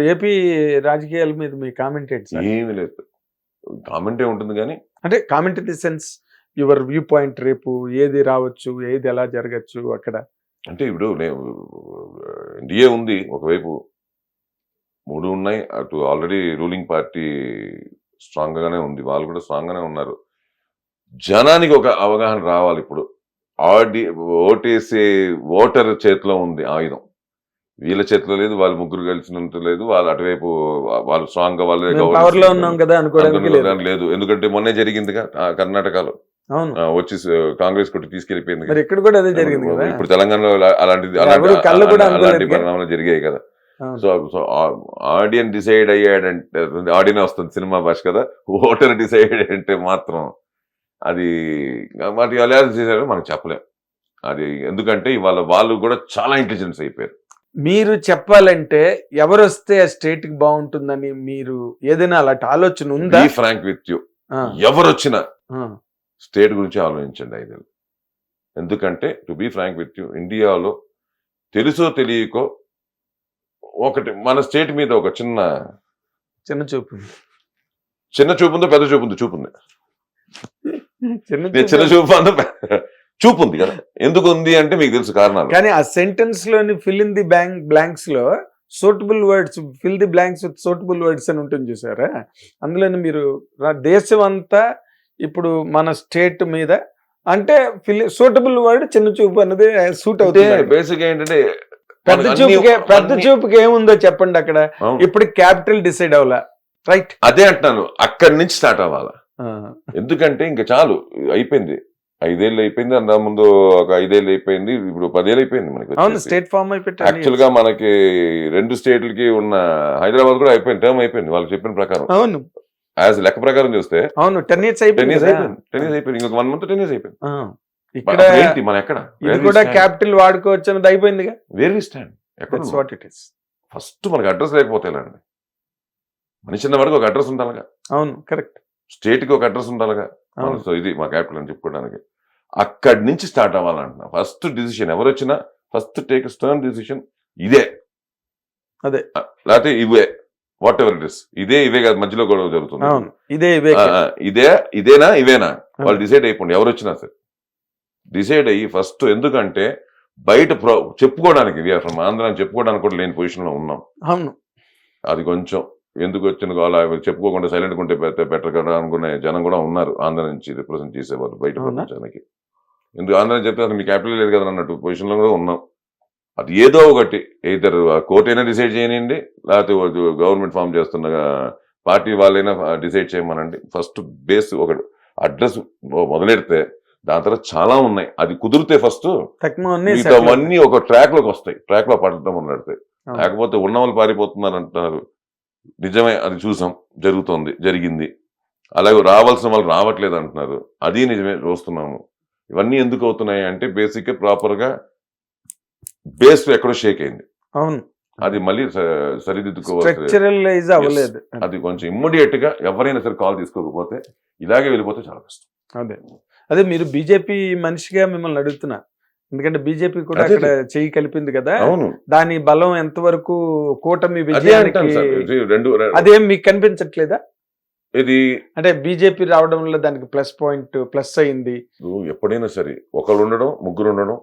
ఇప్పుడు ఏపీ రాజకీయాల మీద మీ కామెంట్ ఏంటి ఏమీ లేదు. కామెంటే ఉంటుంది కానీ అంటే comment in the sense your view point రేపు ఏది రావచ్చు ఏది ఎలా జరగచ్చు అక్కడ? అంటే ఇప్పుడు నేను ఎన్డీఏ ఉంది ఒకవైపు మూడు ఉన్నాయి. అటు ఆల్రెడీ రూలింగ్ పార్టీ స్ట్రాంగ్ గానే ఉంది. వాళ్ళు కూడా స్ట్రాంగ్ గానే ఉన్నారు. జనానికి ఒక అవగాహన రావాలి ఇప్పుడు. ఆడి ఓటేసే ఓటర్ చేతిలో ఉంది ఆయుధం. వీళ్ళ చేతిలో లేదు వాళ్ళు ముగ్గురు కలిసినంత లేదు వాళ్ళు అటువైపు వాళ్ళు స్ట్రాంగ్గా వాళ్ళే. ఉన్నాం కదా అనుకోవడానికి లేదు. ఎందుకంటే మొన్నే జరిగిందిగా ఆ, కర్ణాటకలో. వచ్చి కాంగ్రెస్ కొట్టి తీసుకెళ్ళిపోయింది మరి ఇక్కడ కూడా అదే జరిగింది కదా. ఇప్పుడు తెలంగాణలో అలా- అలాంటిది అలాంటి పరిణామాలు జరిగాయి కదా. సో సో ఆడియన్ డిసైడ్ అయ్యాడంటే ఆడియన్ వస్తుంది సినిమా భాష కదా ఓటర్ డిసైడ్ అంటే మాత్రం అది వాటి ఎలా చేశారో మనం చెప్పలేం. అది ఎందుకంటే ఇవాళ వాళ్ళు కూడా చాలా ఇంటెలిజెన్స్ అయిపోయారు. మీరు చెప్పాలంటే ఎవరు వస్తే ఆ స్టేట్కి బాగుంటుందని మీరు ఏదైనా అలాంటి ఆలోచన ఉందా? Frank with you. ఎవరు వచ్చినా స్టేట్ గురించి ఆలోచించండి ఐదేళ్ళు ఎందుకంటే to be frank with you ఇండియాలో తెలుసో తెలియకో ఒకటి మన స్టేట్ మీద ఒక చిన్న చిన్న చూపు. చిన్న చూపు ఉందో పెద్ద చూపు ఉంది చూపు ఉంది. చిన్న నేను చిన్న చూపు అందో చూపు ఉంది కదా. ఎందుకు ఉంది అంటే మీకు తెలుసు కారణాలు. కానీ ఆ సెంటెన్స్లోని fill in the bank బ్లాంక్స్లో suitable words fill the blanks with suitable words అని ఉంటుంది చూసారా? అందులోని మీరు దేశం అంతా ఇప్పుడు మన స్టేట్ మీద అంటే ఫిల్ సూటబుల్ వర్డ్ చిన్న చూపు అన్నది సూట్ అవుతుంది. బేసిక్ ఏంటంటే పెద్ద చూపుకి పెద్ద చూపుకి ఏముందో చెప్పండి అక్కడ. ఇప్పుడు క్యాపిటల్ డిసైడ్ అవ్వాలా? రైట్ అదే అంటున్నాను. అక్కడి నుంచి స్టార్ట్ అవ్వాలా? ఎందుకంటే ఇంకా చాలు అయిపోయింది. ఐదేళ్ళు అయిపోయింది అంత ముందు ఒక ఐదేళ్ళు అయిపోయింది ఇప్పుడు పదేళ్ళు అయిపోయింది మనకి. స్టేట్ ఫామ్ అయిపెట్టాలి యాక్చువల్గా మనకి రెండు స్టేట్లకి ఉన్న హైదరాబాద్ కూడా అయిపోయింది. టర్మ్ అయిపోయింది. వాళ్ళు చెప్పిన ప్రకారం. అవును. యాజ్ లెక్క ప్రకారం చూస్తే అవును టెన్ ఇయర్స్ అయిపోయింది. అయిపోయింది. టెన్ ఇయర్స్ అయిపోయింది. ఇంకొక వన్ మంత్ టెన్ ఇయర్స్ అయిపోయింది. ఇక్కడ ఏంటి? మన ఎక్కడ? ఇది కూడా క్యాపిటల్ వాడుకోవచ్చు అన్నది అయిపోయిందిగా. వేర్ వి స్టాండ్ ఎక్కడ వాట్ ఇట్ ఇస్ ఫస్ట్ మనకి అడ్రస్ లేకపోతే ఎలా అండి మనిషి వరకు ఒక అడ్రస్ ఉండాలిగా. అవును కరెక్ట్. స్టేట్కి ఒక అడ్రస్ ఉండాలిగా. సో ఇది మా క్యాపిటల్ అని చెప్పుకోవడానికి. అక్కడి నుంచి స్టార్ట్ అవ్వాలంటున్నా. ఫస్ట్ డిసిషన్ ఎవరు వచ్చినా ఫస్ట్ టేక్ స్టర్న్ డిసిషన్ ఇదే. అదే. లేకపోతే ఇవే. వాట్ ఎవర్ ఇట్ ఇస్ ఇదే ఇవే కాదు మధ్యలో గొడవ జరుగుతుంది. ఇదే ఇవే ఇదే ఇదేనా ఇవేనా? వాళ్ళు డిసైడ్ అయిపోండి. ఎవరు వచ్చినా సరే. డిసైడ్ అయ్యి ఫస్ట్ ఎందుకంటే బయట ప్రో చెప్పుకోవడానికి from ఆంధ్ర అని చెప్పుకోవడానికి కూడా లేని పొజిషన్లో ఉన్నాం. అవును. అది కొంచెం ఎందుకు వచ్చిన గోళ చెప్పుకోకుండా సైలెంట్ ఉంటే బెటర్ కదా అనుకునే జనం కూడా ఉన్నారు. ఆంధ్ర నుంచి రిప్రజెంట్ చేసేవారు బయట? ప్రపంచానికి. ఎందుకు ఆంధ్ర అని చెప్తే అసలు మీ క్యాపిటల్ లేదు కదా అన్నట్టు పొజిషన్లో కూడా ఉన్నాం. అది ఏదో ఒకటి ఇద్దరు కోర్ట్ అయినా డిసైడ్ చేయనండి లేకపోతే గవర్నమెంట్ ఫామ్ చేస్తున్న పార్టీ వాళ్ళైనా డిసైడ్ చేయమనండి. ఫస్ట్ బేస్ ఒకటి అడ్రస్ మొదలెడితే దాని తర్వాత చాలా ఉన్నాయి. అది కుదిరితే ఫస్ట్ అవన్నీ ఒక ట్రాక్లోకి వస్తాయి. ట్రాక్లో పడటం అవును. లేకపోతే ఉన్న వాళ్ళు పారిపోతున్నారు అంటున్నారు. నిజమే అది చూసాం. జరుగుతోంది జరిగింది. అలాగే రావాల్సిన వాళ్ళు రావట్లేదు అంటున్నారు. అది నిజమే చూస్తున్నాము. ఇవన్నీ ఎందుకు అవుతున్నాయి అంటే బేసిక్గా ప్రాపర్గా బేస్ ఎక్కడో షేక్ అయింది. అవును. అది మళ్ళీ స- సరిదిద్దుకోవాల్సి స్ట్రక్చరలైజ్ అవ్వలేదు. అది కొంచెం ఇమ్మీడియట్గా ఎవరైనా సరే కాల్ తీసుకోకపోతే ఇలాగే వెళ్ళిపోతే చాలా కష్టం. అదే. అదే మీరు బీజేపీ మనిషిగా మిమ్మల్ని అడుగుతున్నా. ఎందుకంటే బీజేపీ కూడా. అక్కడ చెయ్యి కలిపింది కదా. దాని బలం ఎంతవరకు కూటమి విజయానికి అదేం మీకు కనిపించట్లేదా? ఇది అంటే బీజేపీ రావడం వల్ల దానికి ప్లస్ పాయింట్ ప్లస్ అయింది. ఎప్పుడైనా సరే ఒకళ్ళు ఉండడం ముగ్గురు ఉండడం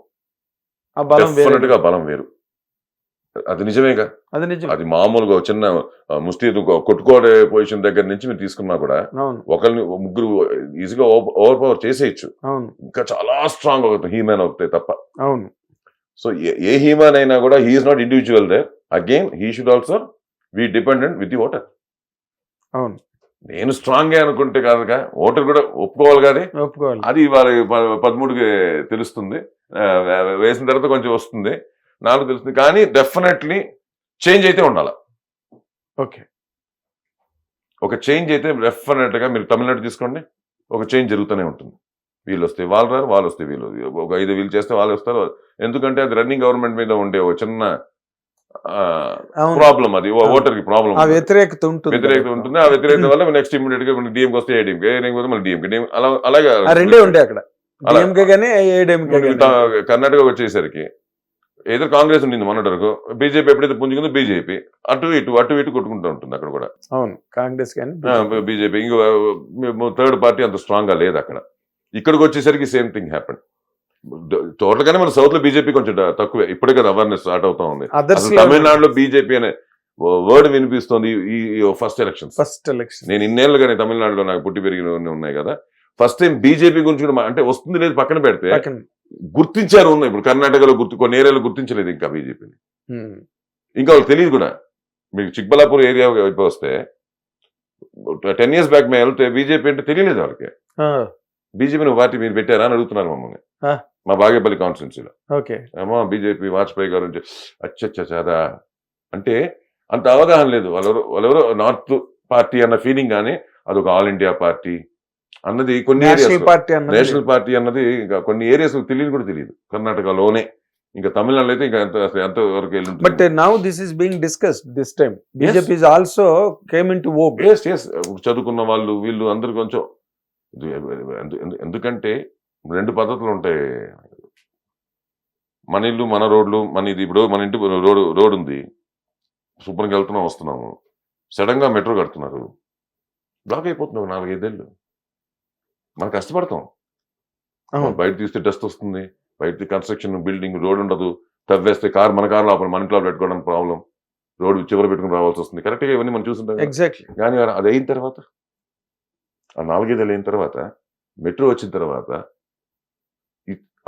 ఆ బలం వేరే. డెఫినెట్గా బలం వేరు. అది నిజమేగా. అది నిజం అది మామూలుగా చిన్న ఒక కొట్టుకోడే పొజిషన్ దగ్గర నుంచి మీరు తీసుకున్నా కూడా ఒకరిని ముగ్గురు ఈజీగా ఓవర్ పవర్ చేసేయచ్చు. అవును. ఇంకా చాలా స్ట్రాంగ్ అవుతుంది హీమ్యాన్ అవుతాయి తప్ప. అవును. సో ఏ హీమ్యాన్ అయినా కూడా he is not individual they again he should also be dependent with the voter అవును. నేను స్ట్రాంగ్ అనుకుంటే కాదుగా ఓటర్ కూడా ఒప్పుకోవాలి కానీ ఒప్పుకోవాలి. అది వాళ్ళ ప- పదమూడుకి తెలుస్తుంది. వేసిన తర్వాత కొంచెం వస్తుంది. నాకు తెలుస్తుంది. కానీ డెఫినెట్లీ చేంజ్ అయితే ఉండాలి. ఓకే. ఒక చేంజ్ అయితే డెఫినెట్గా మీరు తమిళనాడు తీసుకోండి. ఒక చేంజ్ జరుగుతూనే ఉంటుంది. వీళ్ళు వస్తే వాళ్ళు రారు వాళ్ళు వస్తే వీళ్ళు. ఒక ఐదు వీళ్ళు చేస్తే వాళ్ళు వస్తారు. ఎందుకంటే అది రన్నింగ్ గవర్నమెంట్ మీద ఉండే ఒక చిన్న ప్రాబ్లం అది. ఓటర్కి ప్రాబ్లం ఆ వ్యతిరేకత ఉంటుంది వ్యతిరేకత ఉంటుంది. ఆ వ్యతిరేకత వల్ల నెక్స్ట్ ఇమీడియట్గా డిఎంకి వస్తే ఏడీఎంకి పోతే మళ్ళీ అలా అలాగే రెండే ఉండే అక్కడ. కర్ణాటక వచ్చేసరికి ఏదో కాంగ్రెస్ ఉండింది మొన్నటి వరకు. బీజేపీ ఎప్పుడైతే పుంజుకుందో బీజేపీ అటు ఇటు అటు ఇటు కొట్టుకుంటూ ఉంటుంది అక్కడ కూడా. అవును. కాంగ్రెస్ కానీ బీజేపీ ఇంకో థర్డ్ పార్టీ అంత స్ట్రాంగ్గా లేదు అక్కడ. ఇక్కడికి వచ్చేసరికి సేమ్ థింగ్ హ్యాపెన్ టోటల్ గానే మన సౌత్లో బీజేపీ కొంచెం తక్కువే. ఇప్పుడే కదా అవేర్నెస్ స్టార్ట్ అవుతా ఉంది. తమిళనాడులో బీజేపీ అనే వర్డ్ వినిపిస్తోంది ఈ ఫస్ట్ ఎలక్షన్స్ ఫస్ట్ ఎలక్షన్ నేను ఇన్నేళ్ళుగానే తమిళనాడులో నాకు పుట్టి పెరిగిన ఉన్నాయి కదా. ఫస్ట్ టైం బీజేపీ గురించి అంటే వస్తుంది లేదు పక్కన పెడితే గుర్తించారు ఉన్నాయి. ఇప్పుడు కర్ణాటకలో గుర్తు కొన్ని ఏరియాలో గుర్తించలేదు ఇంకా బీజేపీని. ఇంకా వాళ్ళకి తెలియదు కూడా. మీకు చిక్బలాపూర్ ఏరియా వైపు వస్తే టెన్ ఇయర్స్ బ్యాక్ మేము వెళ్తే బీజేపీ అంటే తెలియలేదు వాళ్ళకి. బీజేపీ పార్టీ మీరు పెట్టారా అని అడుగుతున్నారు మమ్మల్ని. మా బాగేపల్లి కాన్స్టిట్యున్సీలో. ఓకే. ఏమో బీజేపీ వాజ్పేయి గారు నుంచి అచ్చచ్చ అంటే అంత అవగాహన లేదు. వాళ్ళెవరో వాళ్ళెవరో నార్త్ పార్టీ అన్న ఫీలింగ్ కానీ అదొక ఆల్ ఇండియా పార్టీ అన్నది కొన్ని నేషనల్ ఏరియాస్ పార్టీ అన్నది నేషనల్ పార్టీ అన్నది ఇంకా కొన్ని ఏరియాస్ తెలియదు కూడా తెలియదు. కర్ణాటకలోనే. ఇంకా తమిళనాడులో అయితే ఇంకా ఎంత ఎంత వరకు వెళ్ళి ఉంటుంది. But now this is being discussed this time BJP is also came in to op. చదువుకున్న వాళ్ళు వీళ్ళు అందరు కొంచెం ఎందుకంటే రెండు పద్ధతులు ఉంటాయి. మన ఇల్లు మన రోడ్లు మన ఇది ఇప్పుడు మన ఇంటి రోడ్ రోడ్ ఉంది. శుభ్రంగా వెళ్తున్నాం వస్తున్నాము. సడన్గా మెట్రో కడుతున్నారు. బ్లాక్ అయిపోతుంది ఒక నాలుగైదేళ్ళు. మనం కష్టపడతాం. బయట తీస్తే డస్ట్ వస్తుంది. బయట కన్స్ట్రక్షన్ బిల్డింగ్ రోడ్ ఉండదు. తవ్వేస్తే కార్ మన కార్ లోపల మన ఇంట్లో పెట్టుకోవడం ప్రాబ్లం. రోడ్ చివరి పెట్టుకుని రావాల్సి వస్తుంది. కరెక్ట్గా ఇవన్నీ మనం చూస్తుంటాం. ఎగ్జాక్ట్లీ కానీ అది అయిన తర్వాత ఆ నాలుగైదేళ్ళు అయిన తర్వాత మెట్రో వచ్చిన తర్వాత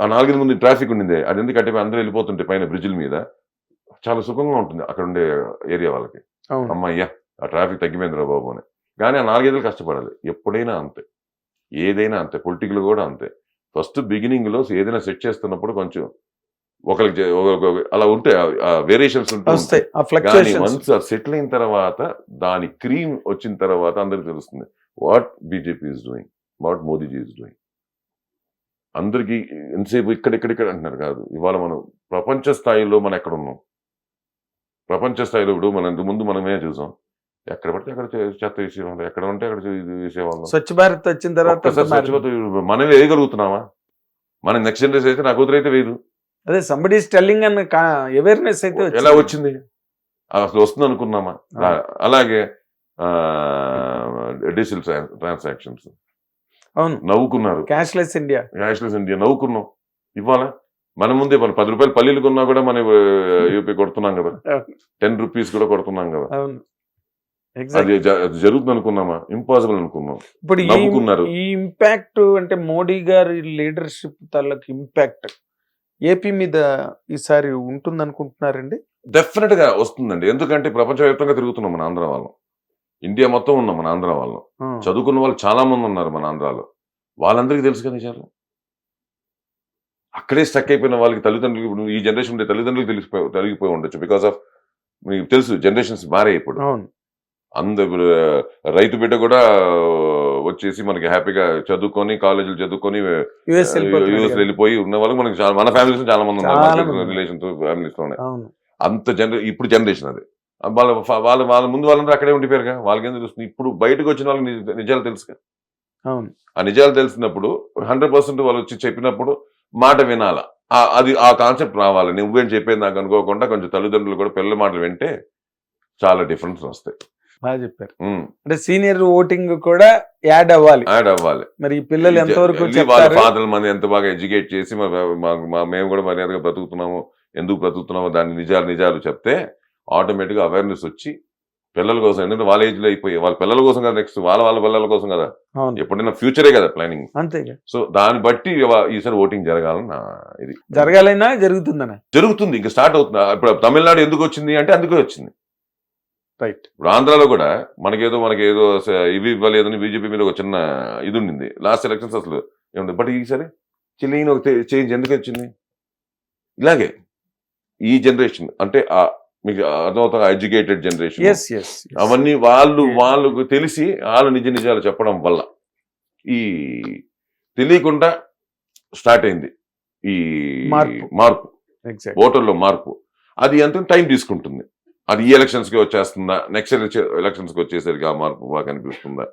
ఆ నాలుగైదు ముందు ట్రాఫిక్ ఉండింది. అది ఎందుకంటే అందరూ వెళ్ళిపోతుంటే పైన బ్రిడ్జిల మీద. చాలా సుఖంగా ఉంటుంది అక్కడ ఉండే ఏరియా వాళ్ళకి. అమ్మయ్యా ఆ ట్రాఫిక్ తగ్గిపోయిందిరా బాబు అని. కానీ ఆ నాలుగైదులు కష్టపడాలి. ఎప్పుడైనా అంతే. ఏదైనా అంతే. పొలిటికల్ కూడా అంతే. ఫస్ట్ బిగినింగ్లో ఏదైనా సెట్ చేస్తున్నప్పుడు కొంచెం ఒకరికి అలా ఉంటే వేరియేషన్స్ ఉంటే వస్తాయి. ఆ కానీ ఫ్లక్చుయేషన్స్ వన్స్ సెటిల్ అయిన తర్వాత దాని క్రీమ్ వచ్చిన తర్వాత అందరికి తెలుస్తుంది what BJP is doing what Modiji is doing అందరికి ఎంతసేపు ఇక్కడ ఇక్కడ ఇక్కడ అంటున్నారు కాదు. ఇవాళ మనం ప్రపంచ స్థాయిలో మనం ఎక్కడ ఉన్నాం ప్రపంచ స్థాయిలో ఇప్పుడు మనం ముందు మనమే చూసాం. ఎక్కడ పడితే అక్కడ చెత్త వేసేవాళ్ళం. ఎక్కడ ఉంటే అక్కడ వేసేవాళ్ళం స్వచ్ఛ భారత్ వచ్చిన తర్వాత మారింది. స్వచ్ఛత మనం వేయగలుగుతున్నామా? మన నెక్స్ట్ జనరేషన్ అయితే నా కూతురు అయితే వేయదు. అదే సంబడి టెల్లింగ్ అన్న అవేర్నెస్ అయితే ఎలా వచ్చింది? అసలు వస్తుంది అనుకున్నామా? అలాగే డిజిటల్ ట్రాన్సాక్షన్స్ అవును. నవ్వుకున్నారు. క్యాష్లెస్ ఇండియా క్యాష్లెస్ ఇండియా నవ్వుకున్నాం. ఇవాళ మన ముందే మన పది రూపాయలు పల్లీలు కొన్నా కూడా మనం యూపీ కొడుతున్నాం కదా. టెన్ రూపీస్ కూడా కొడుతున్నాం కదా. అవును. అది జరుగుతుంది అనుకున్నామా? ఇంపాసిబుల్ అనుకున్నాం. ఇప్పుడు నవ్వుకున్నారు. ఈ ఇంపాక్ట్ అంటే మోడీ గారి లీడర్షిప్ తాలూకు ఇంపాక్ట్ ఏపీ మీద ఈసారి ఉంటుంది అనుకుంటున్నారండి డెఫినెట్గా వస్తుందండి. ఎందుకంటే ప్రపంచవ్యాప్తంగా తిరుగుతున్నాం మన ఆంధ్ర వాళ్ళం. ఇండియా మొత్తం ఉన్నాం మన ఆంధ్ర వాళ్ళం. చదువుకున్న వాళ్ళు చాలా మంది ఉన్నారు మన ఆంధ్రాలో. వాళ్ళందరికీ తెలుసు కదా నిజాలు అక్కడే స్టక్ అయిపోయిన వాళ్ళకి తల్లిదండ్రులు ఇప్పుడు ఈ జనరేషన్ ఉండే తల్లిదండ్రులు తెలిసిపోయి తొలగిపోయి ఉండొచ్చు బికాస్ ఆఫ్ మీకు తెలుసు జనరేషన్స్ మారే ఇప్పుడు. అందరు రైతు బిడ్డ కూడా వచ్చేసి మనకి హ్యాపీగా చదువుకొని కాలేజీలు చదువుకొని యుఎస్ వెళ్ళిపోయి ఉన్న వాళ్ళకి మనకి చాలా మన ఫ్యామిలీస్ చాలా మంది ఉన్నారు. రిలేషన్స్ ఫ్యామిలీస్ అవును. అంత జనరే ఇప్పుడు జనరేషన్ అది. వాళ్ళ వాళ్ళ వాళ్ళ ముందు వాళ్ళందరూ అక్కడే ఉండిపోయారుగా. వాళ్ళకి ఏం తెలుస్తుంది ఇప్పుడు బయటకు వచ్చిన వాళ్ళకి నిజ- నిజాలు తెలుసుగా. అవును. ఆ నిజాలు తెలిసినప్పుడు హండ్రెడ్ పర్సెంట్ వాళ్ళు వచ్చి చెప్పినప్పుడు మాట వినాలా. అది ఆ కాన్సెప్ట్ రావాలి. నువ్వేం చెప్పేది నాకు అనుకోకుండా కొంచెం తల్లిదండ్రులు కూడా పిల్లల మాటలు వింటే చాలా డిఫరెన్స్ వస్తాయి. బాగా చెప్పారు. అంటే సీనియర్ ఓటింగ్ కూడా యాడ్ అవ్వాలి. యాడ్ అవ్వాలి. మరి ఈ పిల్లలు ఎంతవరకు వెళ్ళి ఫాదర్ మంది ఎంత బాగా ఎడ్యుకేట్ చేసి మేము కూడా మర్యాదగా బ్రతుకుతున్నాము ఎందుకు బ్రతుకుతున్నామో దాని నిజాలు నిజాలు చెప్తే ఆటోమేటిక్గా అవేర్నెస్ వచ్చి పిల్లల కోసం ఎందుకంటే వాళ్ళ ఏజ్లో అయిపోయి వాళ్ళ పిల్లల కోసం కదా నెక్స్ట్ వాళ్ళ వాళ్ళ పిల్లల కోసం కదా. ఎప్పుడైనా ఫ్యూచరే కదా ప్లానింగ్ అంతేగా సో దాన్ని బట్టి ఈసారి ఓటింగ్ జరగాలని ఇది. జరగాలైనా జరుగుతుందన్న జరుగుతుంది. ఇంకా స్టార్ట్ అవుతుంది. ఇప్పుడు తమిళనాడు ఎందుకు వచ్చింది అంటే అందుకే వచ్చింది. రైట్ ఇప్పుడు ఆంధ్రాలో కూడా మనకేదో మనకేదో ఇవి ఇవ్వలేదని బీజేపీ మీద ఒక చిన్న ఇది ఉండింది లాస్ట్ ఎలక్షన్స్ అసలు ఏముంది? బట్ ఈసారి చిన్న ఒక చేంజ్ ఎందుకు వచ్చింది? ఇలాగే. ఈ జనరేషన్ అంటే ఆ మీకు అర్థమవుతా ఎడ్యుకేటెడ్ జనరేషన్ అవన్నీ వాళ్ళు వాళ్ళకు తెలిసి వాళ్ళు నిజ నిజాలు చెప్పడం వల్ల ఈ తెలియకుండా స్టార్ట్ అయింది ఈ మార్పు. ఓటర్లో మార్పు. అది ఎంత టైం తీసుకుంటుంది. అది ఈ ఎలక్షన్స్కి వచ్చేస్తుందా? నెక్స్ట్ ఎలక్షన్స్కి వచ్చేసరికి ఆ మార్పు బాగా కనిపిస్తుందా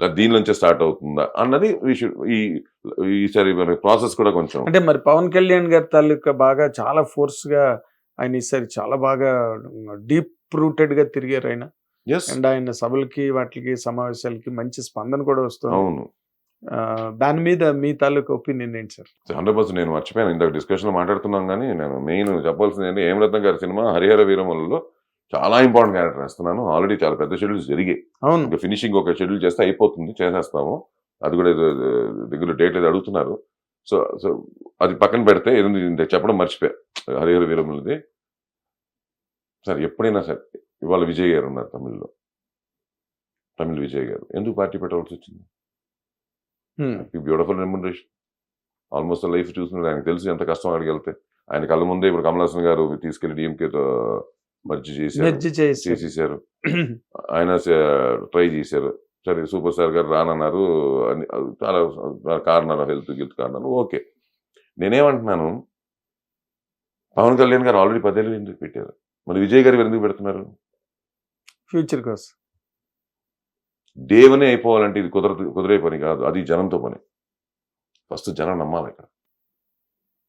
లేదా దీని నుంచే స్టార్ట్ అవుతుందా? అన్నది ఈ ఈసారి ప్రాసెస్ కూడా కొంచెం అంటే మరి పవన్ కళ్యాణ్ గారి తాలూకా బాగా చాలా ఫోర్స్గా ఆయన ఈసారి చాలా బాగా డీప్ రూటెడ్గా తిరిగారు ఆయన. అండ్ ఆయన సభలకి వాటికి సమావేశాలకి మంచి స్పందన కూడా వస్తుంది. అవును. దాని మీద మీ తాలూకా ఒపీనియన్ ఏంటి సార్? హండ్రెడ్ పర్సెంట్ నేను మర్చిపోయాను. ఇందాక డిస్కషన్లో మాట్లాడుతున్నాం కానీ నేను మెయిన్ చెప్పాల్సింది ఏంటి హేమరత్నం గారి సినిమా హరిహర వీరములలో చాలా ఇంపార్టెంట్ క్యారెక్టర్ వేస్తున్నాను. ఆల్రెడీ చాలా పెద్ద షెడ్యూల్స్ జరిగాయి. అవును. ఇంకా ఫినిషింగ్ ఒక షెడ్యూల్ చేస్తే అయిపోతుంది చేసేస్తాము. అది కూడా ఏదో దగ్గర డేట్ ఏదో అడుగుతున్నారు. సో సో అది పక్కన పెడితే ఏదో ఇంత చెప్పడం మర్చిపోయా. హరిహర వీరములది సార్ ఎప్పుడైనా సరే ఇవాళ విజయ్ గారు ఉన్నారు తమిళ్ళో. తమిళ్ విజయ్ గారు. ఎందుకు పార్టీ పెట్టవలసి వచ్చింది? Beautiful remuneration. ఆల్మోస్ట్ లైఫ్ చూసినాడు ఆయనకు తెలుసు ఎంత కష్టం అక్కడికి వెళ్తే. ఆయన కళ్ళ ముందే ఇప్పుడు కమలాసన్ గారు తీసుకెళ్ళి డిఎంకేతో మర్జీ చేశారు. చేసి చేసేసారు ఆయన ట్రై చేశారు. సరే సూపర్ స్టార్ గారు రానన్నారు. అని చాలా కారణాలు హెల్త్ గిల్త్ కారణాలు. ఓకే. నేనేమంటున్నాను? పవన్ కళ్యాణ్ గారు ఆల్రెడీ పదేళ్ళు ఎందుకు పెట్టారు? మరి విజయ్ గారు ఎందుకు పెడుతున్నారు? ఫ్యూచర్ కోసం. దేవునే అయిపోవాలంటే ఇది కుదరదు కుదిరే పని కాదు. అది జనంతో పని. ఫస్ట్ జనం నమ్మాలి ఇక్కడ.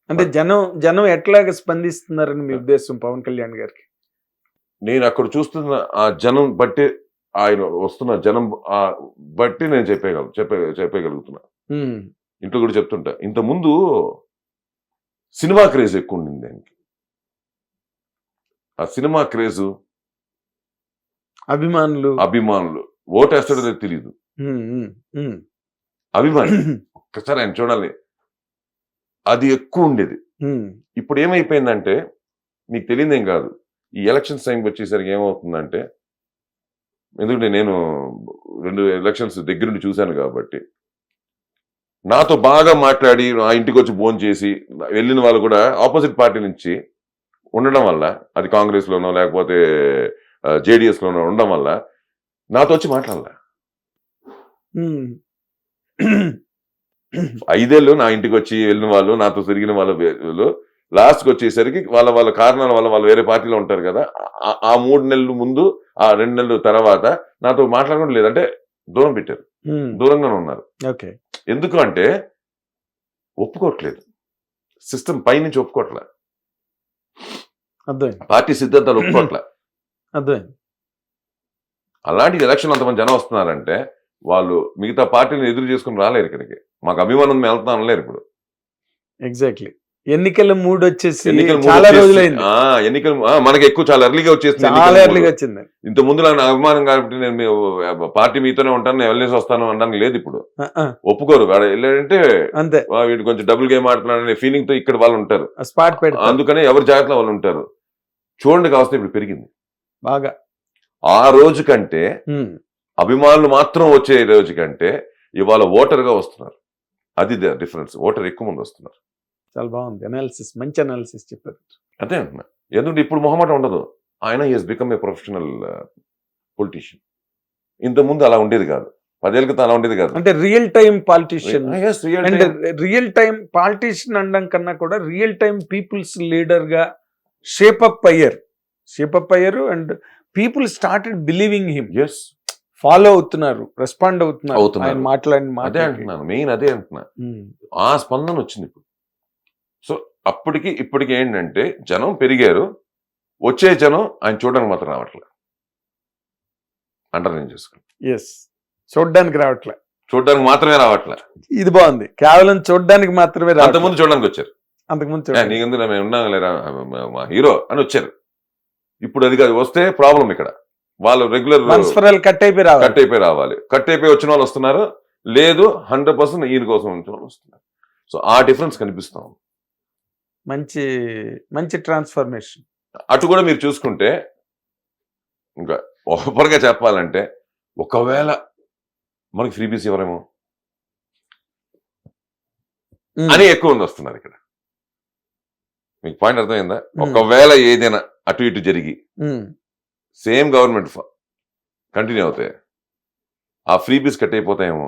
అంటే జనం జనం ఎట్లాగ స్పందిస్తున్నారని మీ ఉద్దేశం పవన్ కళ్యాణ్ గారికి? నేను అక్కడ చూస్తున్న ఆ జనం బట్టి ఆయన వస్తున్న జనం ఆ బట్టి నేను చెప్పేయగలను చెప్పే చెప్పగలుగుతున్నా. ఉమ్, ఇంట్లో కూడా చెప్తుంటా. ఇంత ముందు సినిమా క్రేజ్ ఎక్కువ ఉండింది ఆయనకి ఆ సినిమా క్రేజ్? అభిమానులు. అభిమానులు. ఓటేస్తాడో లేదో తెలియదు. అభిమాని ఒక్కసారి ఆయన చూడాలి. అది ఎక్కువ ఉండేది. ఇప్పుడు ఏమైపోయిందంటే నీకు తెలియదేం కాదు. ఈ ఎలక్షన్స్ టైంకి వచ్చేసరికి ఏమవుతుందంటే ఎందుకంటే నేను రెండు ఎలక్షన్స్ దగ్గరుండి చూశాను కాబట్టి నాతో బాగా మాట్లాడి నా ఇంటికి వచ్చి ఫోన్ చేసి వెళ్ళిన వాళ్ళు కూడా ఆపోజిట్ పార్టీ నుంచి ఉండడం వల్ల అది కాంగ్రెస్ లోనో లేకపోతే జేడిఎస్ లోనో ఉండడం వల్ల నాతో వచ్చి మాట్లాడాల. ఐదేళ్ళు నా ఇంటికి వచ్చి వెళ్ళిన వాళ్ళు నాతో తిరిగిన వాళ్ళు లాస్ట్కి వచ్చేసరికి వాళ్ళ వాళ్ళ కారణాల వల్ల వాళ్ళు వేరే పార్టీలో ఉంటారు కదా ఆ- మూడు నెలలు ముందు ఆ రెండు నెలల తర్వాత నాతో మాట్లాడడం లేదంటే దూరం పెట్టారు. దూరంగానే ఉన్నారు. ఓకే. ఎందుకు అంటే ఒప్పుకోవట్లేదు. సిస్టమ్ పైనుంచి ఒప్పుకోవట్లే. అర్థమైంది పార్టీ సిద్ధాంతాలు ఒప్పుకోవట్లే అర్థమైంది. అలాంటి ఎలక్షన్ అంతమంది జనం వస్తున్నారంటే వాళ్ళు మిగతా పార్టీని ఎదురు చేసుకుని రాలేరు ఇక్కడికి. మాకు అభిమానం మేము వెళ్తాం అనలేరు ఇప్పుడు. ఎగ్జాక్ట్లీ ఎన్నికల మూడ్ వచ్చేసి చాలా రోజులైంది. ఎన్నికలు మనకి ఎక్కువ చాలా ఎర్లీగా వచ్చేసింది చాలా ఎర్లీగా. వచ్చింది. ఇంత ముందు నాకు అభిమానం కాబట్టి నేను పార్టీ మీతోనే ఉంటాను నేను వెళ్ళేసి వస్తాను అనడానికి లేదు ఇప్పుడు. ఒప్పుకోరు వాడు వెళ్ళాడంటే అంతే. "వా, వీడు కొంచెం డబుల్ గేమ్ ఆడుతున్నాడు అనే ఫీలింగ్తో ఇక్కడ వాళ్ళు ఉంటారు. స్పాట్ అందుకనే ఎవరి జాగ్రత్తలో వాళ్ళు ఉంటారు. చూడండి కావస్తే ఇప్పుడు పెరిగింది. బాగా. ఆ రోజు కంటే అభిమానులు మాత్రం వచ్చే రోజు కంటే ఇవాళ ఓటర్గా వస్తున్నారు. అది డిఫరెన్స్. ఓటర్ ఎక్కువ మంది వస్తున్నారు. చాలా బాగుంది. అనాలిసిస్ మంచి అనాలిసిస్ చెప్పారు. అదే అంటున్నా. ఎందుకంటే ఇప్పుడు మొహమాట ఉండదు. ఆయన is become a professional politician ఇంత ముందు అలా ఉండేది కాదు. పదేళ్ళ క్రితం అలా ఉండేది కాదు. అంటే real time politician time. Real time politician అనడం కన్నా కూడా రియల్ టైం పీపుల్స్ లీడర్గా షేపప్ అయ్యారు. షేపప్ అయ్యారు and people started believing him Yes, follow అవుతున్నారు రెస్పాండ్ అవుతున్నారు. అవుతున్నారు. మాట్లాడిన అదే. అంటున్నాను. మెయిన్ అదే అంటున్నా. ఉమ్, ఆ స్పందన వచ్చింది ఇప్పుడు. సో అప్పటికి ఇప్పటికి ఏంటంటే జనం పెరిగారు. వచ్చే జనం ఆయన చూడడానికి మాత్రం రావట్లే. అంటారు నేను చేసుకుని ఎస్ చూడ్డానికి రావట్లే. చూడడానికి మాత్రమే రావట్లే. ఇది బాగుంది. కేవలం చూడ్డానికి మాత్రమే అంతకుముందు చూడడానికి వచ్చారు. అంతకుముందు "ఏ, చూడండి నీకెందుకు మేము ఉన్నాం లేరా మా హీరో అని వచ్చారు. ఇప్పుడు అది కాదు వస్తే ప్రాబ్లం ఇక్కడ. వాళ్ళు రెగ్యులర్ కట్ అయిపోయి రావాలి. కట్ అయిపోయి రావాలి. కట్ అయిపోయి వచ్చిన వాళ్ళు వస్తున్నారు. లేదు హండ్రెడ్ పర్సెంట్ ఈయన కోసం వచ్చిన వాళ్ళు వస్తున్నారు. సో ఆ డిఫరెన్స్ కనిపిస్తాం మంచి మంచి ట్రాన్స్ఫర్మేషన్ అటు కూడా మీరు చూసుకుంటే ఇంకా ఓపెన్గా చెప్పాలంటే ఒకవేళ మనకి ఫ్రీ బీస్ ఎవరేమో? అని ఎక్కువ మంది వస్తున్నారు ఇక్కడ. మీకు పాయింట్ అర్థమైందా? ఒకవేళ ఏదైనా అటు ఇటు జరిగి సేమ్ గవర్నమెంట్ కంటిన్యూ అవుతాయి ఆ ఫ్రీ బీస్ కట్ అయిపోతాయేమో?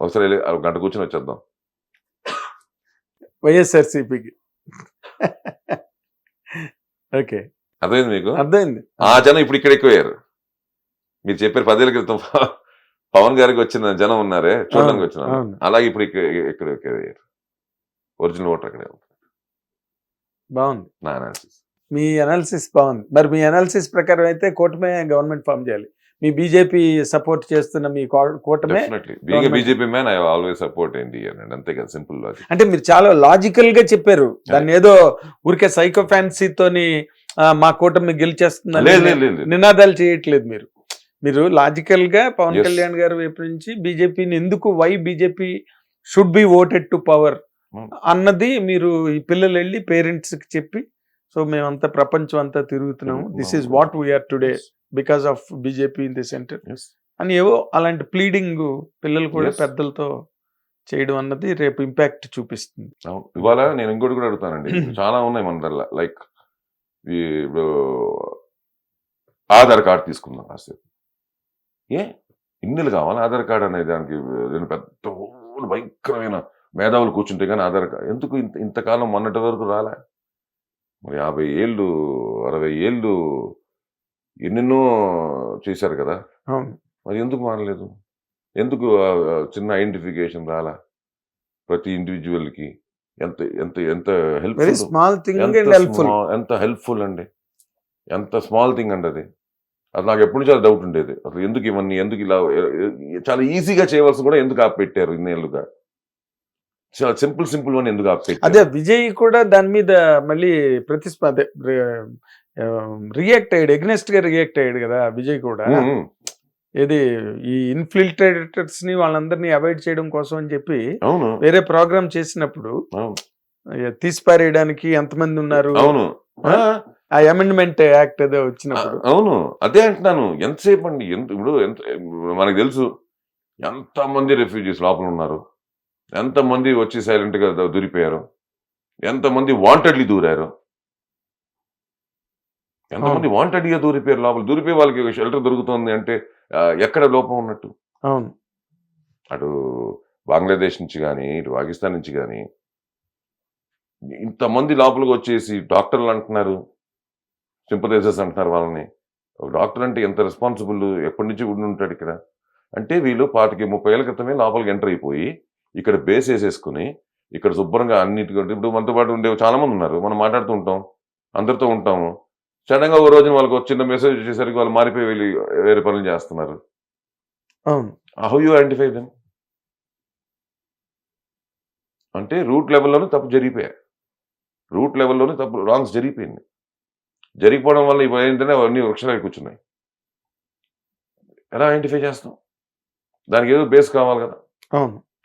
ఒకసారి ఒక గంట కూర్చొని వచ్చేద్దాం. వైఎస్ఆర్సిపికి. ఓకే. అర్థమైంది మీకు? అర్థమైంది. ఆ జనం ఇప్పుడు ఇక్కడ ఎక్కువయ్యారు. మీరు చెప్పారు పదేళ్ళ క్రితం పవన్ గారికి వచ్చిన జనం ఉన్నారే చూడడానికి వచ్చిన. అలాగే ఇప్పుడు ఇక్కడ ఇక్కడ ఒరిజినల్ ఓటర్ అక్కడే బాగుంది. నా అనాలిసిస్. మీ అనాలిసిస్ బాగుంది. మరి మీ అనాలిసిస్ ప్రకారం అయితే కూటమే గవర్నమెంట్ ఫామ్ చేయాలి. మీ బీజేపీ సపోర్ట్ చేస్తున్న మీ కూటమే BJP man I always support అంతే కదా సింపుల్ లాజిక్ అంటే మీరు చాలా లాజికల్గా చెప్పారు దాన్ని ఏదో ఊరికే సైకో ఫ్యాన్సీతోని మా కూటమి గెలిచేస్తుందని. నినాదాలు చేయట్లేదు మీరు. మీరు లాజికల్గా పవన్. కళ్యాణ్ గారి వైపు నుంచి బీజేపీని ఎందుకు why BJP should be voted to power. అన్నది మీరు ఈ పిల్లలు వెళ్ళి పేరెంట్స్కి చెప్పి సో మేమంతా ప్రపంచం అంతా తిరుగుతున్నాము this is what we are today because of BJP in the centre. అని ఏవో అలాంటి ప్లీడింగ్ పిల్లలు కూడా. పెద్దలతో చేయడం అన్నది రేపు ఇంపాక్ట్ చూపిస్తుంది. ఇవాళ నేను ఇంకోటి కూడా అడుగుతానండి. చాలా ఉన్నాయి మన దగ్గర. లైక్ ఇప్పుడు ఆధార్ కార్డు తీసుకుందాం కాసేపు. ఏ? ఇన్నెలు కావాలి? ఆధార్ కార్డు అనే దానికి నేను పెద్ద భయంకరమైన మేధావులు కూర్చుంటే కానీ ఆధార్ కార్డు ఎందుకు ఇంత ఇంతకాలం మొన్నటి వరకు రాలే? మరి యాభై ఏళ్ళు అరవై ఏళ్ళు ఎన్నెన్నో చేశారు కదా. మరి ఎందుకు మారలేదు? ఎందుకు చిన్న ఐడెంటిఫికేషన్ రాలా? ప్రతి ఇండివిజువల్కి ఎంత ఎంత ఎంత హెల్ప్ఫుల్? స్మాల్ థింగ్ ఎంత అండ్ హెల్ప్ఫుల్. small- ఎంత హెల్ప్ఫుల్ అండి. ఎంత స్మాల్ థింగ్ అండి అది. అది నాకు ఎప్పటి నుంచో డౌట్ ఉండేది. అసలు ఎందుకు ఇవన్నీ ఎందుకు ఇలా చాలా ఈజీగా చేయవలసి కూడా ఎందుకు ఆపెట్టారు ఇన్నేళ్ళుగా చాలా సింపుల్ సింపుల్ అని ఎందుకు అదే ఆపెట్టారు విజయ్ కూడా దాని మీద మళ్ళీ ప్రతిస్ప అదే రియాక్ట్ అయ్యాడు. ఎగ్నెస్ట్గా రియాక్ట్ అయ్యాడు కదా విజయ్ కూడా. ఏది ఈ ఇన్ఫిల్ట్రేటర్స్ని వాళ్ళందరినీ అవాయిడ్ చేయడం కోసం అని చెప్పి వేరే ప్రోగ్రామ్ చేసినప్పుడు అవును. ఏ, తీసిపారేయడానికి ఎంతమంది ఉన్నారు? అవును. ఆ, అమెండ్మెంట్ యాక్ట్ ఏదో వచ్చినప్పుడు. అవును. అదే అంటున్నాను. ఎంతసేపు అండి? ఎంత ఇప్పుడు ఎంత మనకు తెలుసు ఎంతమంది రెఫ్యూజీస్ లోపల ఉన్నారు? ఎంతమంది వచ్చి సైలెంట్గా ద- దూరిపోయారు ఎంతమంది వాంటెడ్లీ దూరారు? ఎంతమంది వాంటెడ్గా దూరిపోయారు లోపల? దూరిపోయి వాళ్ళకి షెల్టర్ దొరుకుతుంది అంటే ఎక్కడ లోపం ఉన్నట్టు? అవును. అటు బంగ్లాదేశ్ నుంచి కానీ ఇటు పాకిస్తాన్ నుంచి కానీ ఇంతమంది లోపలికి వచ్చేసి డాక్టర్లు అంటున్నారు సింపథైజర్స్ అంటున్నారు వాళ్ళని. ఒక డాక్టర్ అంటే ఎంత రెస్పాన్సిబుల్ ఎప్పటి నుంచి ఉండి ఉంటాడు ఇక్కడ? అంటే వీళ్ళు పాతికి ముప్పై ఏళ్ళ క్రితమే లోపలికి ఎంటర్ అయిపోయి ఇక్కడ బేస్ వేసేసుకుని ఇక్కడ శుభ్రంగా అన్నిటి ఇప్పుడు మనతో పాటు ఉండే చాలా మంది ఉన్నారు. మనం మాట్లాడుతూ ఉంటాం. అందరితో ఉంటాము. సడన్గా ఒక రోజున వాళ్ళకి ఒక చిన్న మెసేజ్ వచ్చేసరికి వాళ్ళు మారిపోయి వెళ్ళి వేరే పనులు చేస్తున్నారు. హౌ యూ ఐడెంటిఫై దెమ్ అంటే రూట్ లెవెల్లోనే తప్పు జరిగిపోయాయి. రూట్ లెవెల్లోనే తప్పు రాంగ్స్ జరిగిపోయింది. జరిగిపోవడం వల్ల ఇప్పుడు ఏంటంటే అవన్నీ వృక్షాలు కూర్చున్నాయి. ఎలా ఐడెంటిఫై చేస్తాం? దానికి ఏదో బేస్ కావాలి కదా.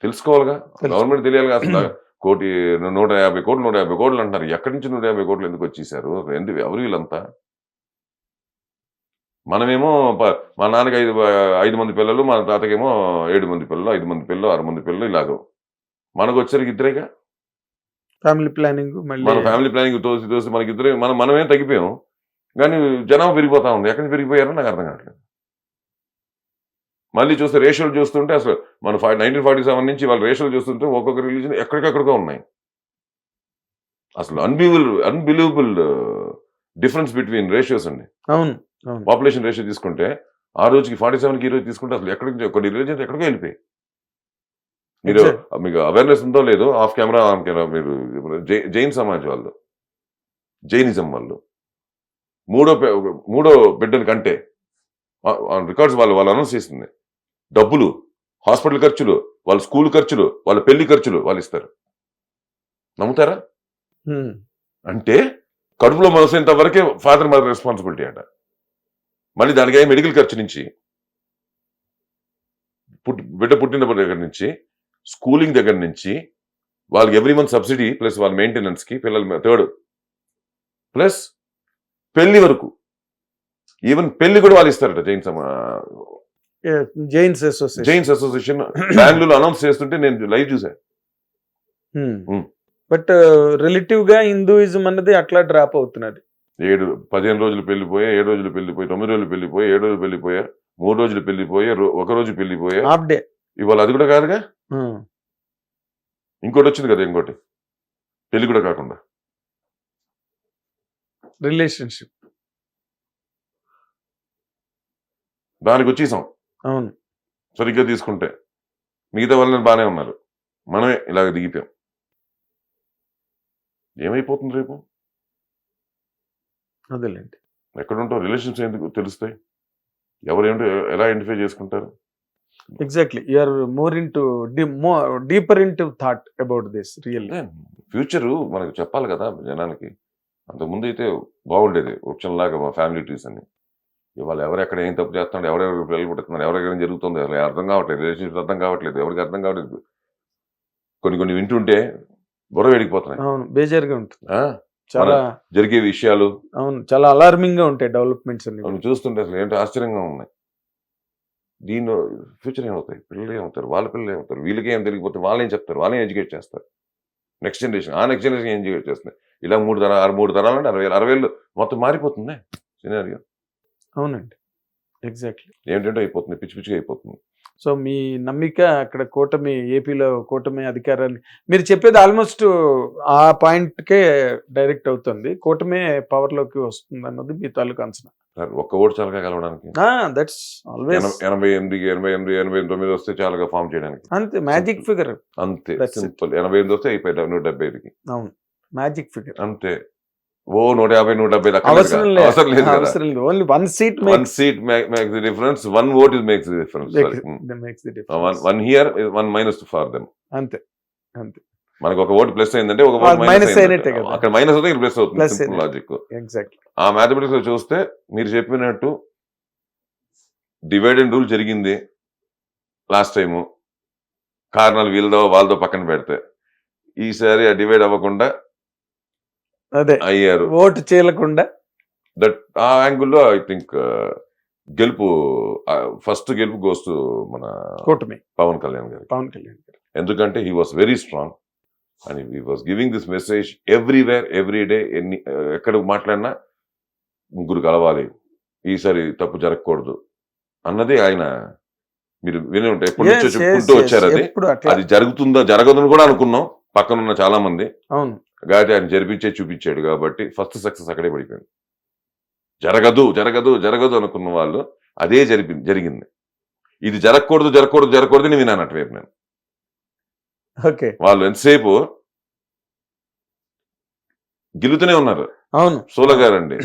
తెలుసుకోవాలిగా? తెలుసు. గవర్నమెంట్ తెలియాలి కదా కోటి నూట యాభై కోట్లు నూట యాభై కోట్లు అంటారు ఎక్కడి నుంచి నూట యాభై కోట్లు ఎందుకు వచ్చేసారు ఎందుకు ఎవరు వీళ్ళంతా? మనమేమో మా నాన్నకి ఐదు ఐదు మంది పిల్లలు మా తాతకేమో ఏడు మంది పిల్లలు ఐదు మంది పిల్లలు ఆరు మంది పిల్లలు ఇలాగ. మనకు వచ్చరికి ఇద్దరేగా? ఫ్యామిలీ ప్లానింగ్ మన ఫ్యామిలీ ప్లానింగ్ తోసి తోసి మనకి ఇద్దరే మనం మనమే తగ్గిపోయాం. కానీ జనం పెరిగిపోతా ఉంది. ఎక్కడి నుంచి పెరిగిపోయారో నాకు అర్థం కావట్లేదు. మళ్ళీ చూస్తే రేషియోలు చూస్తుంటే అసలు మన ఫైవ్ నైన్టీన్ ఫార్టీ సెవెన్ నుంచి వాళ్ళ రేషియోలు చూస్తుంటే ఒక్కొక్క రిలీజన్ ఎక్కడికెక్కడికో ఉన్నాయి. అసలు unbelievable unbelievable difference between ratios అండి. అవును పాపులేషన్ రేషియో తీసుకుంటే ఆ రోజుకి ఫార్టీ సెవెన్కి ఈ రోజు తీసుకుంటే అసలు ఎక్కడికి కొన్ని రిలీజన్స్ ఎక్కడికో వెళ్ళిపోయి మీరు. మీకు అవేర్నెస్ ఉందో లేదో ఆఫ్ కెమెరా ఆన్ కెమెరా మీరు జైన్ సమాజ్ వాళ్ళు జైనిజం వాళ్ళు. మూడో మూడో బిడ్డల కంటే రికార్డ్స్ వాళ్ళు వాళ్ళు అనౌన్స్ చేసింది. డబ్బులు హాస్పిటల్ ఖర్చులు వాళ్ళ స్కూల్ ఖర్చులు వాళ్ళ పెళ్ళి ఖర్చులు వాళ్ళు ఇస్తారు. నమ్ముతారా. అంటే కడుపులో మొలసేంత వరకే ఫాదర్ మదర్ రెస్పాన్సిబిలిటీ అట. మళ్ళీ దానికి మెడికల్ ఖర్చు నుంచి పుట్టి బిడ్డ పుట్టిన దగ్గర నుంచి స్కూలింగ్ దగ్గర నుంచి వాళ్ళకి ఎవ్రీ మంత్ సబ్సిడీ ప్లస్ వాళ్ళ మెయింటెనెన్స్కి పిల్లల థర్డ్ ప్లస్ పెళ్ళి వరకు ఈవెన్ పెళ్ళి కూడా వాళ్ళు ఇస్తారట జైన్ సమా Jains association Jains association Bengaluru announce చేస్తుంటే నేను లైవ్ చూసాను. బట్ రిలేటివ్గా హిందూయిజం అన్నది అట్లా డ్రాప్ అవుతున్నది. ఏడు పదిహేను రోజులు పెళ్ళిపోయా ఏడు రోజులు పెళ్ళిపోయి తొమ్మిది రోజులు పెళ్ళిపోయి ఏడు రోజులు పెళ్ళిపోయా మూడు రోజులు పెళ్ళిపోయా ఒక రోజు పెళ్ళిపోయా హాఫ్ డే ఇవాళ అది కూడా కాదుగా? ఇంకోటి వచ్చింది కదా ఇంకోటి. పెళ్ళి కూడా కాకుండా. రిలేషన్షిప్ దానికి వచ్చేసాం. అవును. సరిగ్గా తీసుకుంటే మిగతా వాళ్ళని బాగానే ఉన్నారు. మనమే ఇలాగ దిగిపోయాం. ఏమైపోతుంది రేపు? అదేలేండి. ఎక్కడ ఉంటావు రిలేషన్స్ ఎందుకు తెలుస్తాయి? ఎవరేంటో ఎలా ఐడెంటిఫై చేసుకుంటారు? Exactly. You are more into deeper into thought about this real future మనకు చెప్పాలి కదా జనానికి అంతకుముందు అయితే బాగుండేది. లాగా మా ఫ్యామిలీ ట్రీస్ అని ఇవాళ ఎవరెక్కడ ఏం తప్పు చేస్తున్నాడు ఎవరెవరు పిల్లలు పుడుతున్నారు ఎవరెక్కడ జరుగుతుంది అసలు అర్థం కావట్లేదు రిలేషన్షిప్ అర్థం కావట్లేదు ఎవరికి అర్థం కావట్లేదు. కొన్ని కొన్ని వింటుంటే బుర్ర వేడికిపోతున్నాయి అవును బేజారుగా ఉంటుంది? చాలా జరిగే విషయాలు. అవును చాలా అలార్మింగ్గా ఉంటాయి డెవలప్మెంట్స్ అన్ని. చూస్తుంటే అసలు ఏంటో ఆశ్చర్యంగా ఉన్నాయి. దీనిలో ఫ్యూచర్ ఏమవుతాయి? పిల్లలు ఏమవుతారు? వాళ్ళ పిల్లలు ఏమవుతారు? వీళ్ళకి ఏం తెలియకపోతే వాళ్ళు ఏం చెప్తారు? వాళ్ళని ఎడ్యుకేట్ చేస్తారు? నెక్స్ట్ జనరేషన్ ఆ నెక్స్ట్ జనరేషన్ ఏం ఎడ్యుకేట్ చేస్తుంది? ఇలా మూడు తరాలు ఆరు మూడు తరాలు అంటే అరవై అరవై మొత్తం మారిపోతుంది సినారియో అవునండి. ఎగ్జాక్ట్లీ. ఏంటంటే అయిపోతుంది పిచ్చి పిచ్చిగా అయిపోతుంది. సో మీ నమ్మిక అక్కడ కూటమి ఏపీలో కూటమి అధికారాన్ని మీరు చెప్పేది ఆల్మోస్ట్ ఆ పాయింట్ కే డైరెక్ట్ అవుతుంది. కూటమే పవర్లోకి వస్తుంది అన్నది మీ తాలూకు అంచనా. ఒక్క ఓటు చాలుగా కలవడానికి దట్స్ ఆల్వేస్ ఎన- ఎనభై ఎనిమిది ఎనభై ఎనిమిది ఎనభై తొమ్మిది వస్తే చాలుగా ఫామ్ చేయడానికి. అంతే మ్యాజిక్ ఫిగర్ అంతే. సింపుల్. ఎనభై ఎనిమిది వస్తే అయిపోయి నూట డెబ్బై ఐదుకి అవును మ్యాజిక్ ఫిగర్ అంతే. ఓ నూట యాభై నూట డెబ్బై అవసరం లేదు. అవసరం లేదు only one seat one seat makes the difference one vote is makes the difference one here one minus for them అంతే. మనకు ఒక ఓటు ప్లస్ అయిందంటే ఒక మైనస్. అక్కడ మైనస్ అవుతుంది. ప్లస్ అవుతుంది. లాజిక్ ఎగ్జాక్ట్లీ ఆ మ్యాథమెటిక్స్లో చూస్తే మీరు చెప్పినట్టు డివైడ్ అండ్ రూల్ జరిగింది లాస్ట్ టైము కారణాలు వీళ్ళదో వాళ్ళతో పక్కన పెడితే. ఈసారి ఆ డివైడ్ అవ్వకుండా అదే. అయ్యారు. ఓటు చీలకుండా? దట్ ఆ యాంగిల్లో ఐ థింక్ గెలుపు ఫస్ట్ గెలుపు గోస్ మన కూటమి. పవన్ కళ్యాణ్ గారికి పవన్ కళ్యాణ్ గారు. ఎందుకంటే he was very strong and he was giving this message everywhere every day ఎన్ని ఎక్కడ మాట్లాడినా ముగ్గురు కలవాలి. ఈసారి తప్పు జరగకూడదు అన్నది ఆయన మీరు విని ఉంటాయి ఎప్పటి నుంచో చెప్పుకుంటూ. వచ్చారు అది. ఎప్పుడు అది జరుగుతుందో జరగదని కూడా అనుకున్నాం. పక్కన ఉన్న చాలా మంది అవును. కాబట్టి ఆయన జరిపించే చూపించాడు కాబట్టి ఫస్ట్ సక్సెస్ అక్కడే పడిపోయింది. జరగదు జరగదు జరగదు అనుకున్న వాళ్ళు అదే జరిపి జరిగింది. ఇది జరగకూడదు జరగకూడదు జరగకూడదు అని విన్నాను అటువైపు నేను. ఓకే. వాళ్ళు ఎంతసేపు గెలుతూనే ఉన్నారు. అవును. సోలో గారండి.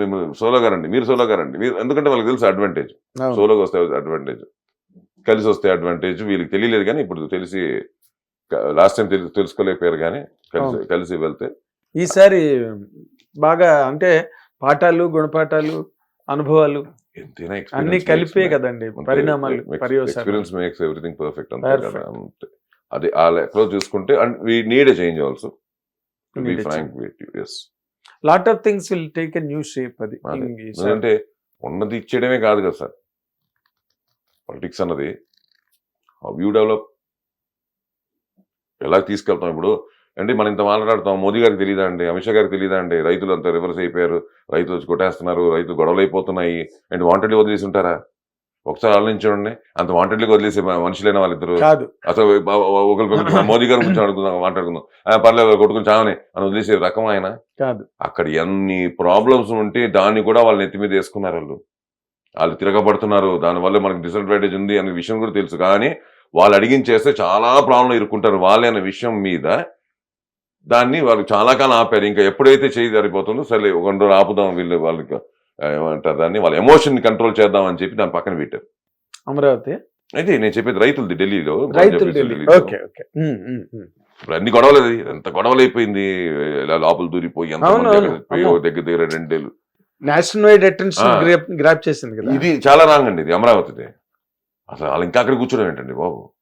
మేము సోలో గారండి. మీరు సోలో గారండి. మీరు ఎందుకంటే వాళ్ళకి తెలుసు అడ్వాంటేజ్ సోలోగా వస్తే అడ్వాంటేజ్ కలిసి వస్తే అడ్వాంటేజ్ వీళ్ళకి తెలియలేదు కానీ ఇప్పుడు తెలిసి లాస్ట్ టైం తెలు తెలుసుకోలేకపోయారు కానీ కలిసి. కలిసి వెళ్తే. ఈసారి బాగా అంటే పాఠాలు గుణపాఠాలు అనుభవాలు అన్ని కలిపే కదండి పరిణామాలు ఎక్స్పీరియన్స్ మేక్స్ ఎవ్రీథింగ్ పర్ఫెక్ట్ అంతే అది ఆ లెక్కలో చూసుకుంటే and we need a change also be Need a frank with us lot of things will take a new shape అది. ఎందుకంటే ఉన్నది ఇచ్చేయడమే కాదు కదా సార్. పాలిటిక్స్ అన్నది యూ డెవలప్ ఎలా తీసుకెళ్తాం ఇప్పుడు? అంటే మనం ఇంత మాట్లాడతాం మోదీ గారికి తెలియదా అండి? అమిత్ షా గారికి తెలియదా అండి? రైతులు అంతా రివర్స్ అయిపోయారు. రైతులు వచ్చి కొట్టేస్తున్నారు. రైతులు గొడవలు అయిపోతున్నాయి అంటే వాంటెడ్లీ వదిలేసి ఉంటారా? ఒకసారి ఆలోచించండి. అంత వాంటెడ్లీ వదిలేసి మనుషులైన వాళ్ళిద్దరు. అసలు మోదీ గారి గురించి అడుగుదాం మాట్లాడుకుందాం. పర్లేదు కొట్టుకుని చావని. అని వదిలేసే రకం ఆయన. కాదు. అక్కడ ఎన్ని ప్రాబ్లమ్స్ ఉంటే దాన్ని కూడా వాళ్ళని ఎత్తి మీద వేసుకున్నారు వాళ్ళు. వాళ్ళు తిరగబడుతున్నారు. దానివల్ల మనకి డిసడ్వాంటేజ్ ఉంది అనే విషయం కూడా తెలుసు. కానీ వాళ్ళు అడిగించేస్తే చాలా ప్రాబ్లం ఇరుక్కుంటారు వాళ్ళే అనే విషయం మీద దాన్ని వాళ్ళు చాలా కాలం ఆపారు. ఇంకా ఎప్పుడైతే చేయి సరిపోతుందో సరే ఒక రెండు రోజులు ఆపుదాం వీళ్ళు వాళ్ళకి ఏమంటారు దాన్ని వాళ్ళ ఎమోషన్ కంట్రోల్ చేద్దాం అని చెప్పి దాని పక్కన పెట్టారు. అమరావతి? అయితే నేను చెప్పేది రైతులది ఢిల్లీలో అన్ని గొడవలు అది ఎంత గొడవలు అయిపోయింది లోపల దూరిపోయి ఎంత దగ్గర దగ్గర రెండేళ్ళు. National wide attention. గ్రాప్ చేసింది ఇది చాలా రాంగ్ అండి ఇది అమరావతిది. అసలు వాళ్ళు ఇంకా అక్కడ కూర్చోడం ఏంటండి బాబు?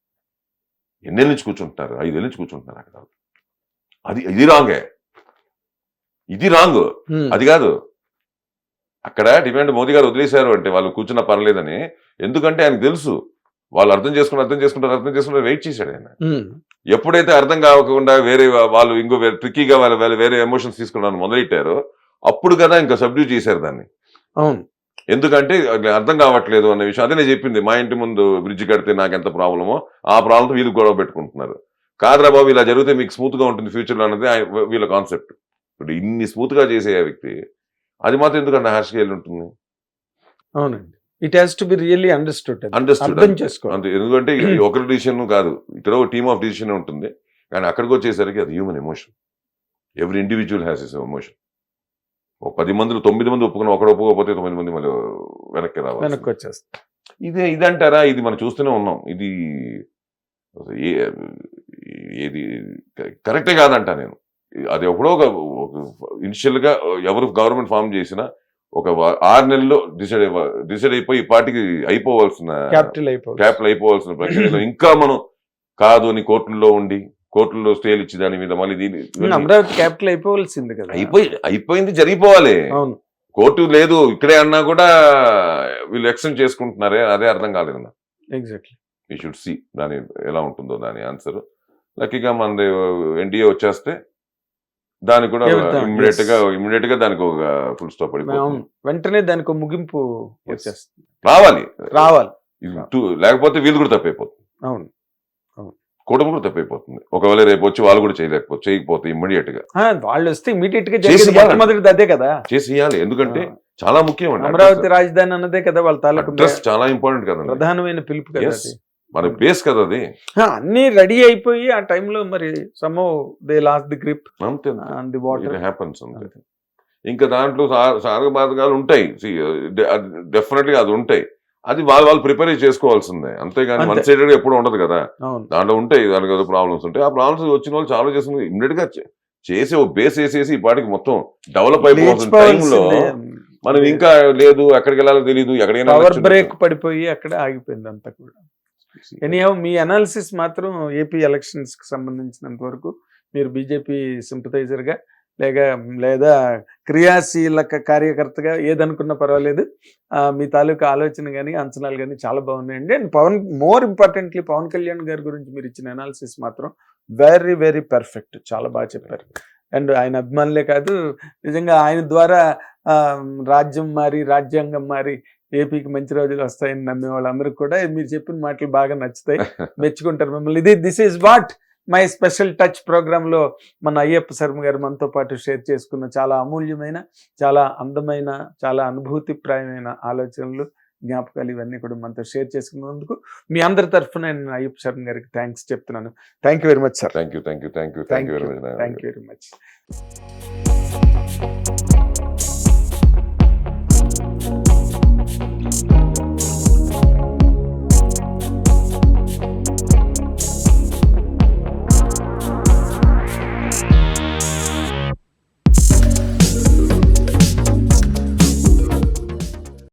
ఎన్నేళ్ళ నుంచి కూర్చుంటున్నారు? ఐదేళ్ళ నుంచి కూర్చుంటున్నారు అక్కడ అది ఇది రాంగే. ఇది రాంగ్. అది కాదు. అక్కడ డిమాండ్ మోదీ గారు వదిలేశారు అంటే వాళ్ళు కూర్చున్నా పర్లేదని. ఎందుకంటే ఆయనకు తెలుసు. వాళ్ళు అర్థం చేసుకుని అర్థం చేసుకుంటారు అర్థం చేసుకుంటారు వెయిట్ చేశాడు ఆయన. ఎప్పుడైతే అర్థం కాకుండా వేరే వాళ్ళు ఇంకో వేరే ట్రిక్కీగా వాళ్ళు వేరే- ఎమోషన్స్ తీసుకోవడానికి మొదలెట్టారో అప్పుడు కదా ఇంకా సబ్డ్యూ చేశారు దాన్ని. అవును. ఎందుకంటే అర్థం కావట్లేదు అన్న విషయం. అదే నేను చెప్పింది మా ఇంటి ముందు బ్రిడ్జ్ కడితే నాకు ఎంత ప్రాబ్లమో ఆ ప్రాబ్లం వీళ్ళు గొడవ పెట్టుకుంటున్నారు. కాదురా బాబు ఇలా జరిగితే మీకు స్మూత్గా ఉంటుంది ఫ్యూచర్లో అన్నది వీళ్ళ కాన్సెప్ట్ ఇప్పుడు ఇన్ని స్మూత్గా చేసే ఆ వ్యక్తి అది మాత్రం ఎందుకంటే హార్ష్గా వెళ్ళి ఉంటుంది అవునండి. It has to be really understood understood అంతే. ఎందుకంటే ఒకరి డిసిషన్ కాదు ఇక్కడ ఒక టీమ్ ఆఫ్ డిసిషన్ ఉంటుంది. కానీ అక్కడికి వచ్చేసరికి అది human emotion every individual has is emotion ఒక పది మందిలో తొమ్మిది మంది ఒప్పుకుని ఒకడు ఒప్పుకోకపోతే తొమ్మిది మంది మళ్ళీ వెనక్కి రావాలి వెనక్కి వచ్చేస్తా ఇదే ఇదంటారా? ఇది మనం చూస్తూనే ఉన్నాం. ఇది ఏది కరెక్టే కాదంట నేను. అది ఎప్పుడో ఒక ఇనిషియల్గా ఎవరు గవర్నమెంట్ ఫామ్ చేసినా ఒక ఆరు నెలల్లో డిసైడ్ డిసైడ్ అయిపోయి ఈ పార్టీకి అయిపోవాల్సిన క్యాపిటల్ అయిపోవాలి. క్యాపిటల్ అయిపోవాల్సిన ప్రక్రియలో ఇంకా మనం కాదు అని కోర్టుల్లో ఉండి కోర్టుల్లో స్టేలు ఇచ్చి దాని మీద మళ్ళీ దీని అమరావతి క్యాపిటల్ అయిపోవాల్సింది కదా. అయిపోయి అయిపోయింది జరిగిపోవాలి. అవును. కోర్టు లేదు ఇక్కడే అన్నా కూడా వీళ్ళు ఎక్స్టెండ్ చేసుకుంటున్నారే అదే అర్థం కాలేదు ఎగ్జాక్ట్లీ షుడ్ సి దాని ఎలా ఉంటుందో దాని ఆన్సర్ లక్కీగా మనది ఎన్డీఏ వచ్చేస్తే దానికి కూడా ఇమ్మీడియట్గా. ఇమ్మీడియట్గా దానికి ఒక ఫుల్ స్టాప్ పడిపోతుంది. వెంటనే దానికి ముగింపు వచ్చేస్తుంది. రావాలి. రావాలి. లేకపోతే వీళ్ళు కూడా తప్పైపోతుంది. అవును. కూటమి కూడా తప్పైపోతుంది. ఒకవేళ రేపు వచ్చి వాళ్ళు కూడా చేయలేకపోతే చేయకపోతే ఇమ్మీడియట్గా వాళ్ళు వస్తే ఇమీడియట్గా చేసి. మొట్టమొదటిది అదే కదా. చేసేయాలి ఎందుకంటే చాలా ముఖ్యం అండి అమరావతి రాజధాని అన్నదే కదా వాళ్ళ తాలూకు చాలా ఇంపార్టెంట్ కదండి. ప్రధానమైన పిలుపు కదా. మన బేస్ కదా అది. అన్నీ రెడీ అయిపోయి ఆ టైంలో మరి some they lost the grip అంతే. ది వాటర్ హ్యాపన్స్ అంతే. ఇంకా దాంట్లో సాధక బాధకాలు ఉంటాయి. డెఫినెట్గా అది ఉంటాయి. అది వాళ్ళు వాళ్ళు ప్రిపేర్ చేసుకోవాల్సిందే. అంతేగాని అంతే. వన్ సైడెడ్ ఎప్పుడు ఉండదు కదా. దాంట్లో ఉంటాయి దానికి ఏదో ప్రాబ్లమ్స్ ఉంటాయి. ఆ ప్రాబ్లమ్స్ వచ్చిన వాళ్ళు చాలా చేసుకుని ఇమ్మీడియట్గా చేసి ఓ బేస్ వేసేసి ఈ పాటికి మొత్తం డెవలప్ అయిపోతున్న టైంలో మనం ఇంకా లేదు ఎక్కడికి వెళ్ళాలో తెలియదు ఎక్కడికైనా పవర్. బ్రేక్ పడిపోయి అక్కడ ఆగిపోయింది అంతా కూడా. ఎనీహౌ మీ అనాలిసిస్ మాత్రం ఏపీ ఎలక్షన్స్కి సంబంధించినంత వరకు మీరు బీజేపీ సింపథైజర్గా లేక లేదా క్రియాశీలక కార్యకర్తగా ఏదనుకున్నా పర్వాలేదు. మీ తాలూకా ఆలోచన కానీ అంచనాలు కానీ చాలా బాగున్నాయండి. And Pawan more importantly Pawan Kalyan గారి గురించి మీరు ఇచ్చిన అనాలిసిస్ మాత్రం వెరీ వెరీ పర్ఫెక్ట్. చాలా బాగా చెప్పారు. అండ్ ఆయన అభిమానులే కాదు నిజంగా ఆయన ద్వారా రాజ్యం మారి రాజ్యాంగం మారి ఏపీకి మంచి రోజులు వస్తాయని నమ్మే వాళ్ళందరికీ కూడా మీరు చెప్పిన మాటలు బాగా నచ్చుతాయి. మెచ్చుకుంటారు మిమ్మల్ని. ఇది this is what my special touch ప్రోగ్రామ్లో మన అయ్యప్ప శర్మ గారు మనతో పాటు షేర్ చేసుకున్న చాలా అమూల్యమైన చాలా అందమైన చాలా అనుభూతిప్రాయమైన ఆలోచనలు జ్ఞాపకాలు ఇవన్నీ కూడా మనతో షేర్ చేసుకున్నందుకు మీ అందరి తరఫున నేను అయ్యప్ప శర్మ గారికి థ్యాంక్స్ చెప్తున్నాను. Thank you very much sir thank you thank you thank you thank you very much